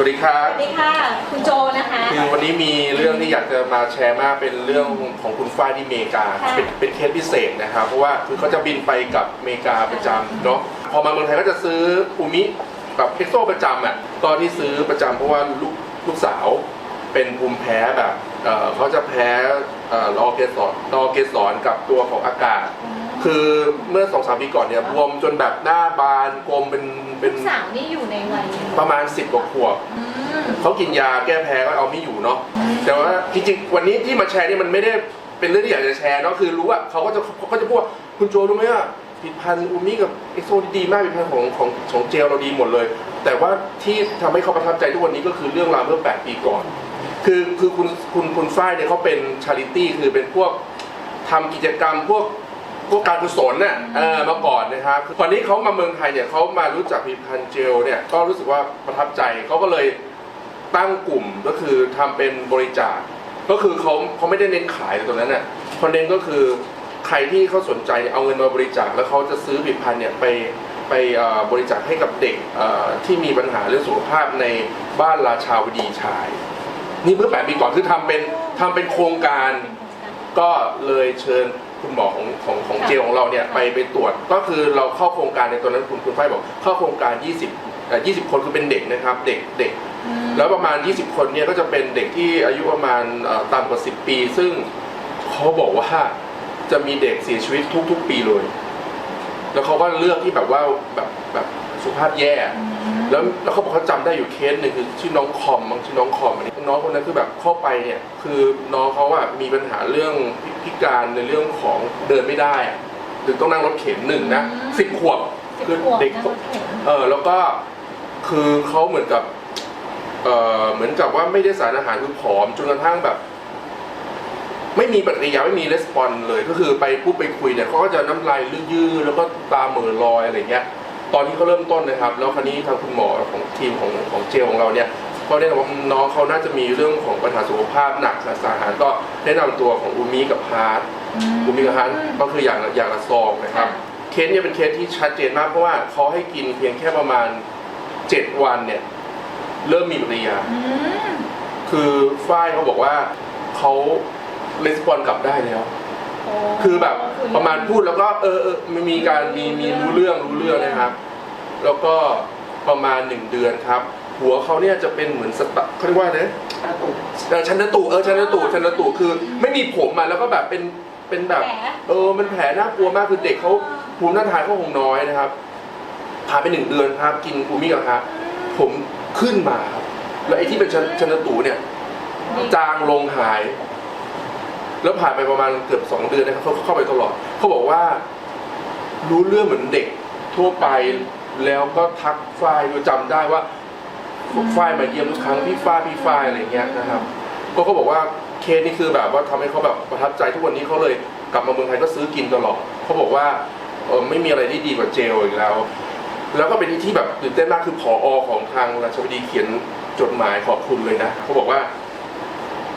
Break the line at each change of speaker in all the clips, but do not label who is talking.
สวัสดีครับ
สวัสดีค่ะ คุณโจนะคะ
คือวันนี้มีเรื่องที่อยากจะมาแชร์มากเป็นเรื่องของคุณฝ้ายที่อเมริกา
ค่ะ
เป็นเป็นเคสพิเศษนะครับ เพราะว่าคือเขาจะบินไปกับอเมริกาประจำเนาะพอมาเมืองไทยก็จะซื้ออูมิกับเอ็กโซประจำอะก็ที่ซื้อประจำเพราะว่าลูกลูกสาวเป็นภูมิแพ้แบบเอ่อเขาจะแพ้เอ่อละอองเกสรละอองเกสรกับตัวของอากาศ คือเมื่อสองสามปีก่อนเนี่ยบวมจนแบบหน้าบานกลมเป็นเป็น
สาวนี่อยู่ในวัย
ประมาณ10กว่าขวบ
อืม
เขากินยาแก้แพ้ก็เอาไม่อยู่เนาะแต่ว่าจริงๆวันนี้ที่มาแชร์นี่มันไม่ได้เป็นเรื่องที่อยากจะแชร์เนาะคือรู้ว่าเขาก็จะเขาก็จะพูดว่าคุณโจรู้ไหมว่าผลิตภัณฑ์อูมิกับเอ็กโซดีมากผลิตภัณฑ์ของของของเจลเราดีหมดเลย แต่ว่าที่ทำให้เขาประทับใจทุกวันนี้ก็คือเรื่องราวเมื่อ8ปีก่อน คือคือคุณคุณคุณฝ้ายเนี่ยเขาเป็นชาริตี้คือเป็นพวก ทำกิจกรรมพวก พวกการกุศลน่ะเออมาก่อนนะครับตอนนี้เขามาเมืองไทยเนี่ยเขามารู้จักผลิตภัณฑ์เจลเนี่ยก็รู้สึกว่าประทับใจเขาก็เลยตั้งกลุ่มก็คือทำเป็นบริจาค ก็คือเขาเขาไม่ได้เน้นขายตรงนั้นน่ะเขาเน้นก็คือใครที่เขาสนใจเอาเงินมาบริจาค แล้วเขาจะซื้อผลิตภัณฑ์เนี่ยไปไปบริจาคให้กับเด็กที่มีปัญหาเรื่องสุขภาพในบ้านราชาวดีชาย นี่เมื่อแปดปีก่อนคือทำเป็นทำเป็นโครงการ ก็เลยเชิญ คุณหมอของของของ
ค่ะ
เจลของเราเนี่ยไปไปตรวจก็คือเราเข้าโครงการในตอนนั้นคุณคุณฝ้ายบอกเข้าโครงการ 20เอ่อ20 คนคือเป็นเด็กนะครับเด็กเด็ก
อืม
แล้วประมาณ 20 คนเนี่ยก็จะเป็นเด็กที่อายุประมาณเอ่อต่ำกว่า 10 ปี ซึ่งเขาบอกว่าจะมีเด็กเสียชีวิตทุก ๆ ปีเลย แล้วเขาก็เลือกที่แบบว่าแบบแบบสุขภาพแย่ แล้วแล้วเขาบอกเขาจำได้อยู่เคสหนึ่งคือชื่อน้องคอมมั้งชื่อน้องคอมอันนี้ น้องคนนั้นคือแบบเข้าไปเนี่ยคือน้องเขาอะมีปัญหาเรื่องพิพิการในเรื่องของเดินไม่ได้อะถึงต้องนั่งรถเข็นหนึ่งนะ
อืม
สิบขวบ
สิบ
คือ
ขวบ
เด็ก
นะรถเข็น
เออแล้วก็คือเขาเหมือนกับเออเหมือนกับว่าไม่ได้สารอาหารคือผอมจนกระทั่งแบบ ไม่มีปฏิกิริยาไม่มีレスปอนเลย ก็คือไปพูดไปคุยเนี่ยเขาก็จะน้ำลายยืดๆแล้วก็ตาเหม่อลอยอะไรเงี้ย ตอนที่เขาเริ่มต้นนะครับ แล้วคราวนี้ทางคุณหมอของทีมของของเจลของเราเนี่ย ก็แนะนำว่าน้องเขาน่าจะมีเรื่องของปัญหาสุขภาพหนักสาหัสก็แนะนำตัวของอูมิกับฮาร์ดอูมิกับฮาร์ดก็คืออย่างละอย่างละซองนะครับเคสเนี่ยเป็นเคสที่ชัดเจนมากเพราะว่าเขาให้กินเพียงแค่ประมาณ7วันเนี่ยเริ่มมีปฏิกิริยา
อืม
คือฝ้ายเขาบอกว่าเขาレスปอนกลับได้แล้ว
โอ้
คือแบบประมาณพูดแล้วก็เออเออมันมีการมีมีรู้เรื่องรู้เรื่องนะครับ แล้วก็ประมาณหนึ่งเดือนครับ หัวเขาเนี่ยจะเป็นเหมือนสตะเขาเรียกว่าไงเออชันตุเออชันตุชันตุคือ ไม่มีผมมาแล้วก็แบบเป็นเป็นแบบ
แผล
เออมันแผลน่ากลัวมากคือเด็กเขาภูมิต้านทานเขาคงน้อยนะครับผ่านไปหนึ่งเดือนครับ กินอูมิกับฮะผมขึ้นมาครับแล้วไอ้ที่เป็นชันชันตูเนี่ย จางลงหาย แล้วผ่านไปประมาณเกือบสองเดือนนะครับเขาเข้าไปตลอดเขาบอกว่า รู้เรื่องเหมือนเด็กทั่วไปแล้วก็ทักฝ้ายดูจำได้ว่า ฝ้ายมาเยี่ยมทุกครั้งพี่ฝ้ายพี่ฝ้ายอะไรเงี้ยนะครับ ก็เขาบอกว่าเคสนี่คือแบบว่าทำให้เขาแบบประทับใจทุกวันนี้เขาเลยกลับมาเมืองไทยก็ซื้อกินตลอดเขาบอกว่าเออไม่มีอะไรที่ดีกว่าเจลอีกแล้ว แล้วก็เป็นที่ที่แบบตื่นเต้นมากคือผอของทางราชวิดีเขียนจดหมายขอบคุณเลยนะเขาบอกว่า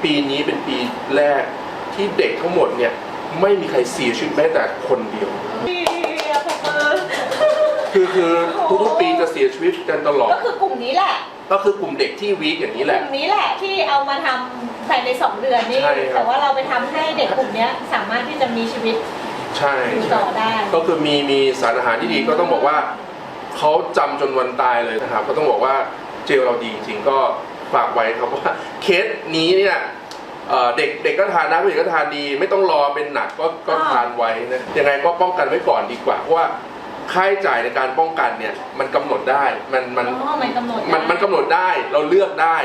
ปีนี้เป็นปีแรกที่เด็กทั้งหมดเนี่ยไม่มีใครเสียชีวิตแม้แต่คนเดียว
ดีอะปรบมือ
คือคือทุกๆปีจะเสียชีวิตกันตลอด
ก็คือกลุ่มนี้แหละ
ก็คือกลุ่มเด็กที่วีคอย่างนี้
ก
แหละ
ลุ่มนี้แหละที่เอามาทำภายในสองเดือนนี่
ใช่ครับ
แต่ว่าเราไปทำให้เด็กกลุ่มเนี้ยสามารถที่จะมีชีวิต
ใช่
อยู่
ใช่
ต่อได้
ก็คือมีมีสารอาหารที่ดีก็ต้องบอกว่าเขาจำจนวันตายเลยนะครับก็ต้องบอกว่าเจลเราดีจริงๆก็ฝากไว้ครับว่าเคสนี้เนี่ยเอ่อเด็กเด็กก็ทานนะผู้ใหญ่ก็ทานดี ไม่ต้องรอเป็นหนักก็ก็
อ่า
ทานไว้นะยังไงก็ป้องกันไว้ก่อนดีกว่าเพราะว่า ค่าใช้จ่ายในการป้องกันเนี่ยมันกำหนดได้มันมัน
อ๋อมันกำหนด
มันมันกำหนดได้เราเลือกได้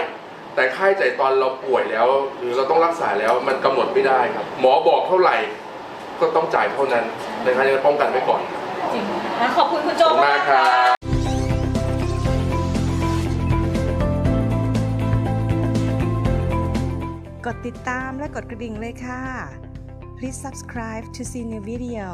แต่ค่าใช้จ่ายตอนเราป่วยแล้ว หรือเราต้องรักษาแล้วมันกำหนดไม่ได้ครับ หมอบอกเท่าไหร่ก็ต้องจ่ายเท่านั้นนะครับยังไงป้องกันไว้ก่อน
จริงนะขอบคุณคุณโจ
ขอบคุณมากครับ
กดติดตามและกดกระดิ่งเลยค่ะ Please subscribe to see new video